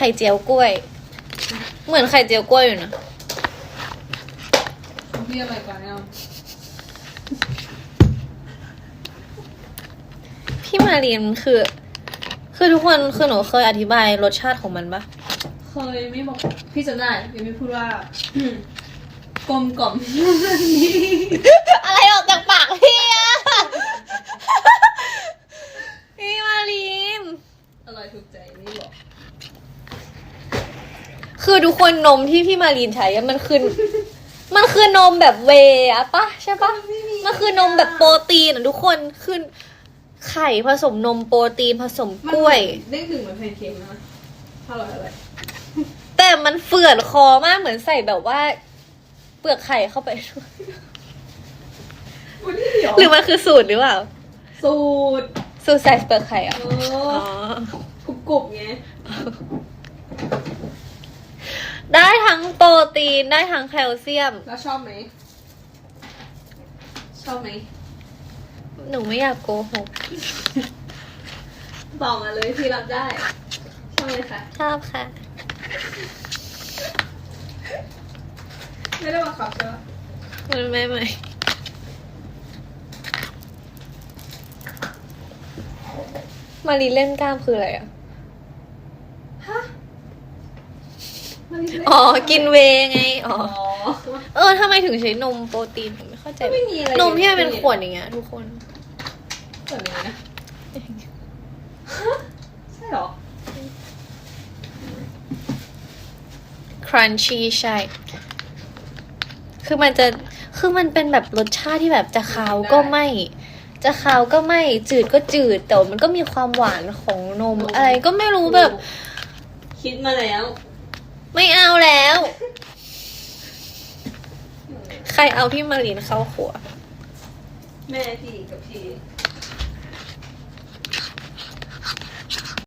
ไข่เจียวกล้วย เหมือนไข่เจียวกล้วยอยู่นะพี่อะไรก่อนเนี่ยพี่มารีนคือ คือทุกคนคือหนูเคยอธิบายรสชาติของมันปะเคยไม่บอกพี่จำได้พี่ไม่พูดว่าอืมกลมกล่อมอะไรออกจากปากพี่อะพี่มารีนอร่อยถูกใจนี่บอก คือทุกคนนมที่พี่มารีนใช้อะมันคือ มันคือนมแบบเวย์อะปะใช่ปะมันคือนมแบบโปรตีนอะทุกคนคือไข่ผสมนมโปรตีนผสมกล้วยเด้งดึงเหมือนแพนเค้กนะอร่อยอร่อยแต่มันเฟื่อนคอมากเหมือนใส่แบบว่า เปลือกไข่เข้าไปด้วยวันนี้เดี๋ยวหรือมันคือสูตรหรือเปล่าสูตร สูตรใส่เปลือกไข่อะ เออ๋ อ อ กรุบกรุบๆไง ได้ทั้งโปร ตีนได้ทั้งแคลเซียม แล้วชอบไหม ชอบไหม หนูไม่อยากโกหก บอกมาเลยพี่รับได้ ชอบไหมคะชอบค่ะ ไม่ได้บังคับใช่ไหมไม่ไม่ไม่มารีเล่นกล้ามคืออะไรอะ ฮะมันมี อ๋อ กินเวย์ไง อ๋อ อ๋อเออทำไมถึงใช้นมโปรตีนผมไม่เข้าใจไม่มีอะไรนมที่มันเป็นขวดอย่างเงี้ยทุกคนแบบนี้นะฮะใช่เหรอ crunchy ใช่ คือมันจะ คือมันเป็นแบบรสชาติที่แบบจะคาวก็ไม่ จะคาวก็ไม่ จืดก็จืด แต่ว่ามันก็มีความหวานของนม อะไรก็ไม่รู้แบบ คิดมาแล้ว ไม่เอาแล้ว ใครเอาพี่มารีนเข้าขัว แม่พี่กับพี่